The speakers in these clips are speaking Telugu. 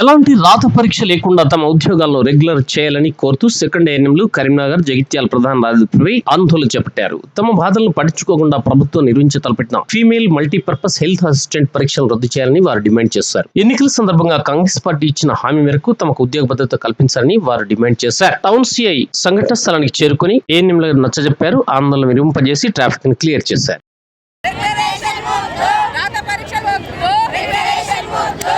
ఎలాంటి రాత పరీక్ష లేకుండా తమ ఉద్యోగాలను రెగ్యులర్ చేయాలని కోరుతూ సెకండ్ ఏఎన్ఎంలు కరీంనగర్ జగిత్యాల ప్రధాన రాజధానిపై ఆందోళన చేపట్టారు. తమ బాధలను పట్టించుకోకుండా ప్రభుత్వం నిర్వహించ తలపెట్టిన ఫీమేల్ మల్టీపర్పస్ హెల్త్ అసిస్టెంట్ పరీక్షలు రద్దు చేయాలని వారు డిమాండ్ చేశారు. ఎన్నికల సందర్భంగా కాంగ్రెస్ పార్టీ ఇచ్చిన హామీ మేరకు తమకు ఉద్యోగ భద్రత కల్పించాలని వారు డిమాండ్ చేశారు. టౌన్ సిఐ సంఘటన స్థలానికి చేరుకుని ఏఎన్ఎంలకు నచ్చజెప్పారు? ఆందోళన విరింపజేసి ట్రాఫిక్ని క్లియర్ చేశారు రిజర్వేషన్ వద్దు రాత పరీక్షలు వద్దు రిజర్వేషన్ వద్దు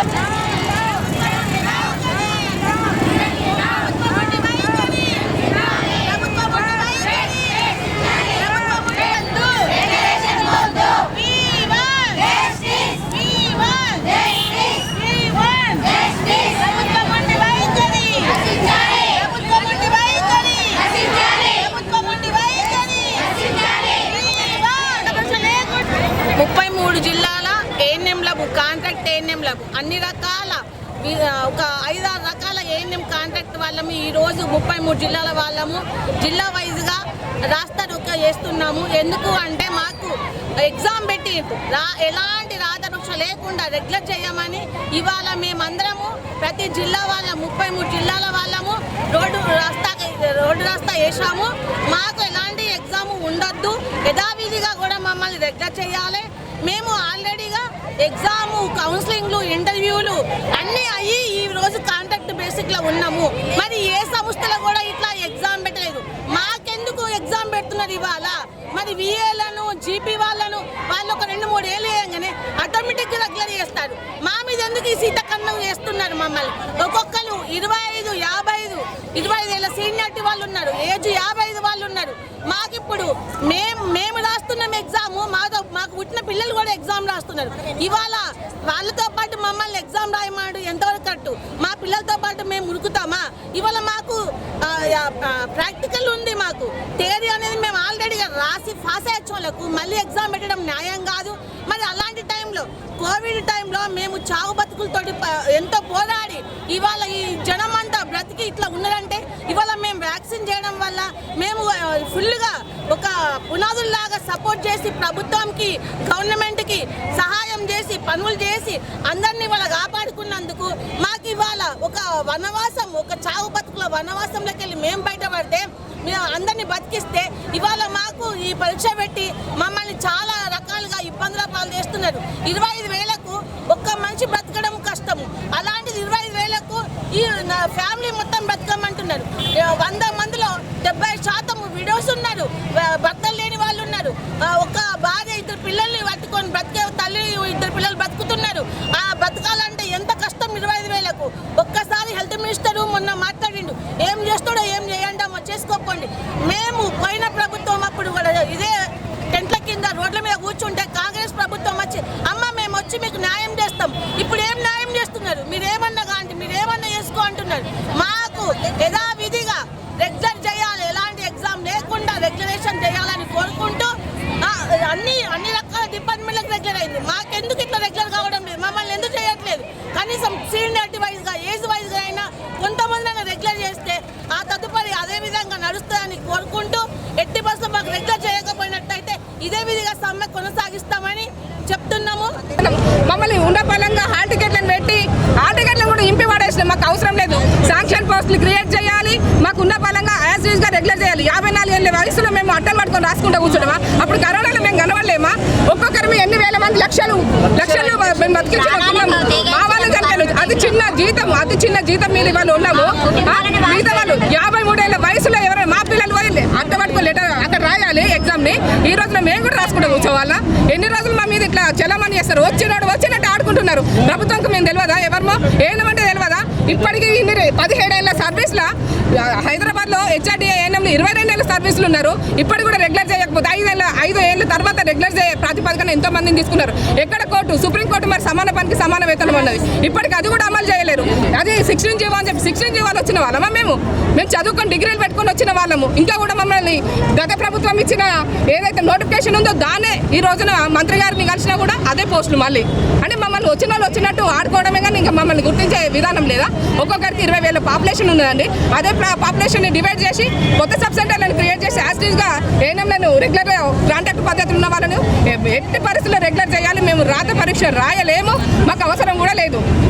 ముప్పై మూడు జిల్లాల ఏఎన్ఎంలకు కాంట్రాక్ట్ ఏఎన్ఎంలకు అన్ని రకాల ఒక ఐదారు రకాల ఏఎన్ఎం కాంట్రాక్ట్ వాళ్ళము. ఈరోజు ముప్పై మూడు జిల్లాల వాళ్ళము. జిల్లా వైజ్గా రాస్తా రొక్క చేస్తున్నాము. ఎందుకు అంటే మాకు ఎగ్జామ్ పెట్టి రా ఎలాంటి రాతరుక్ష లేకుండా రెగ్యులర్ చేయమని ఇవాళ మేమందరము ప్రతి జిల్లా వాళ్ళ ముప్పై మూడు జిల్లాల వాళ్ళము రోడ్డు రాస్తా రోడ్డు రాస్తా వేసాము మాకు ఎలాంటి ఎగ్జామ్ ఉండొద్దు. యథావిధిగా కూడా మమ్మల్ని రెగ్యులర్ చేయాలి. మేము ఆల్రెడీగా ఎగ్జాము కౌన్సిలింగ్లు ఇంటర్వ్యూలు అన్నీ అయ్యి ఈ రోజు కాంట్రాక్ట్ బేసిక్లో ఉన్నాము. మరి ఏ సంస్థలో కూడా ఇట్లా ఎగ్జామ్ పెట్టలేదు. మాకెందుకు ఎగ్జామ్ పెడుతున్నారు ఇవాళ? మరి విఏలను జీపీ వాళ్ళను వాళ్ళు ఒక రెండు మూడు ఏళ్ళు వేయగానే ఆటోమేటిక్గా రెగ్యులర్ చేస్తారు. మా మీద ఎందుకు ఈ సీతకన్నం చేస్తున్నారు మమ్మల్ని? ఒక్కొక్కరు ఇరవై ఐదు యాభై ఐదు ఇరవై ఐదు ఏళ్ళ సీనియారిటీ వాళ్ళు ఉన్నారు. ఏజ్ యాభై ఐదు వాళ్ళు ఉన్నారు. మాకిప్పుడు మేము మేము రాస్తున్నాం ఎగ్జామ్ మాతో మాకు పుట్టిన పిల్లలు కూడా ఎగ్జామ్ రాస్తున్నారు. ఇవాళ వాళ్ళతో పాటు మమ్మల్ని ఎగ్జామ్ రాయమాడు ఎంతవరకు కట్టు మా పిల్లలతో పాటు మేము ఉరుకుతామా? ఇవాళ మాకు ప్రాక్టికల్ ఉంది మాకు. థియరీ అనేది మేము ఆల్రెడీగా రాసి పాస్ అయ్యే వాళ్ళకు. మళ్ళీ ఎగ్జామ్ పెట్టడం న్యాయం కాదు. మరి అలాంటి టైంలో కోవిడ్ టైంలో మేము చావు బతుకులతోటి ఎంతో పోరాడి ఇవాళ ఈ జనం అంతా బ్రతికి ఇట్లా ఉన్నారంటే ఇవాళ మేము వ్యాక్సిన్ చేయడం వల్ల మేము ఫుల్గా ఒక పునాదుల్లాగా సపోర్ట్ చేసి ప్రభుత్వంకి గవర్నమెంట్కి సహాయం చేసి పనులు చేసి అందరినీ వాళ్ళ కాపాడుకున్నందుకు మాకు ఇవాళ ఒక వనవాసం ఒక చావు బతుకుల వనవాసంలోకి వెళ్ళి మేము బయటపడితే మేము అందరినీ బతికిస్తే ఇవాళ మాకు ఈ పరీక్ష పెట్టి మమ్మల్ని చాలా రకాలుగా ఇబ్బందుల పాలు చేస్తున్నారు. ఇరవై ఐదు వేలకు ఒక్క మనిషి బ్రతకడం కష్టము. అలాంటిది ఇరవై ఐదు వేలకు ఈ నా ఫ్యామిలీ మొత్తం బ్రతకమంటున్నారు ఏ, వంద మందిలో డెబ్బై శాతం విడోస్ ఉన్నారు వ- భర్తలు లేని వాళ్ళు ఉన్నారు ఆ, ఒక భార్య ఇద్దరు పిల్లల్ని పట్టుకొని బ్రతికే తల్లి ఇద్దరు పిల్లలు బ్రతుకుతున్నారు ఆ బ్రతకాలంటే ఎంత కష్టం ఇరవై ఐదు వేలకు ఒక్కసారి హెల్త్ మినిస్టర్ మొన్న మాట్లాడిండు ఏం చేస్తాడో ఏం చేయండామో చేసుకోకండి మేము పోయిన ప్రభుత్వం అప్పుడు కూడా ఇదే టెంట్ల కింద రోడ్ల మీద కూర్చుంటే కాంగ్రెస్ ప్రభుత్వం వచ్చి అమ్మ మేము వచ్చి మీకు న్యాయం చేస్తాం ఇప్పుడు ఏం న్యాయం చేస్తున్నారు మీరు ఏమన్నా కాండి మీరు ఏమన్నా చేసుకో అంటున్నారు మాకు యథావిధిగా రెగ్యులర్ చేయాలి ఎలాంటి ఎగ్జామ్ లేకుండా రెగ్యులేషన్ చేయాలని కోరుకుంటూ ఆ, అన్ని అన్ని రకాల డిపార్ట్మెంట్లకు రెగ్యులర్ అయింది మాకెందుకు ఇట్లా రెగ్యులర్ కావడం లేదు మమ్మల్ని ఎందుకు చేయట్లేదు కనీసం సీనియారిటీ వైజ్గా ఏజ్ వైజ్గా అయినా కొంతమంది రెగ్యులర్ చేస్తే ఆ తదుపరి అదే విధంగా నడుస్తుందని కోరుకుంటూ ఎట్టి బస్సులు మాకు రెగ్యులర్ చేయకపోయినట్టయితే ఇదే విధంగా సమ్మె కొనసాగిస్తామని చెప్తున్నాము. మమ్మల్ని ఉన్న హాల్ టికెట్లను పెట్టి హాల్ టికెట్లను కూడా ఇంపి పడేసినాం మాకు అవసరం లేదు. శాంక్షన్ పోస్టులు క్రియేట్ చేయాలి. మాకు ఉన్న బలంగా యాజ్ యూజ్గా రెగ్యులర్ చేయాలి. యాభై నాలుగు ఏళ్ళ వయసులో మేము అడ్డం పట్టుకొని రాసుకుంటూ కూర్చున్నామా? అప్పుడు కరోనాలో మేము కనబడలేమా? ఒక్కొక్కరు మీ ఎన్ని వేల మంది లక్షలు లక్షలు మేము బతికించుకున్నాము మా వాళ్ళు చనిపోయారు అది చిన్న జీతం అతి చిన్న జీతం మీద ఇవాళ ఉన్నాము మిగతా వాళ్ళు యాభై మూడేళ్ళ వయసులో ఎవరైనా మా పిల్లలు పోయి అట్ట పట్టుకొని లెటర్ అక్కడ రాయాలి ఎగ్జామ్ ఈరోజు మేము కూడా రాసుకుంటూ కూర్చోవాలా? ఎన్ని రోజులు మా మీద ఇట్లా చలమని చేస్తారు? వచ్చినాడు వచ్చినట్టు ఆడుకుంటున్నారు. ప్రభుత్వంకి మేము తెలియదా ఎవరమో? ఏమంటే తెలియదు ఇప్పటికీ ఇన్ని పదిహేడేళ్ళ సర్వీస్ హైదరాబాద్లో హెచ్ఆర్డీఏ ఏఎన్ఎంలు ఇరవై రెండేళ్ళ సర్వీసులు ఉన్నారు. ఇప్పటికి కూడా రెగ్యులర్ చేయకపోతే ఐదేళ్ళ ఐదు ఏళ్ళ తర్వాత రెగ్యులర్ చేయ ప్రాతిపదికన ఎంతో మందిని తీసుకున్నారు. ఎక్కడ కోర్టు సుప్రీం కోర్టు మరి సమాన పనికి సమాన వేతనం ఉన్నది. ఇప్పటికి అది కూడా అమలు చేయలేరు. అది సిక్స్టీన్ జీవో అని చెప్పి సిక్స్టీన్ జీవాలు వచ్చిన వాళ్ళమా మేము? మేము చదువుకొని డిగ్రీలు పెట్టుకొని వచ్చిన వాళ్ళము. ఇంకా కూడా మమ్మల్ని గత ప్రభుత్వం ఇచ్చిన ఏదైతే నోటిఫికేషన్ ఉందో దానే ఈ రోజున మంత్రి గారిని కలిసినా కూడా అదే పోస్టులు మళ్ళీ. అంటే మమ్మల్ని వచ్చిన వాళ్ళు వచ్చినట్టు ఆడుకోవడమే కానీ ఇంకా మమ్మల్ని గుర్తించే విధానం లేదా? ఒక్కొక్కరికి ఇరవై వేల పాపులేషన్ ఉన్నదండి. అదే పాపులేషన్ డివైడ్ చేసి కొత్త సబ్ సెంటర్లను క్రియేట్ చేసి యాస్టీస్గా ఏఎన్ఎంలను రెగ్యులర్ కాంటాక్ట్ పద్ధతులు ఉన్న వాళ్ళను ఎట్టి పరిస్థితుల్లో రెగ్యులర్ చేయాలి మేము రాత పరీక్ష రాయలేము మాకు అవసరం కూడా లేదు.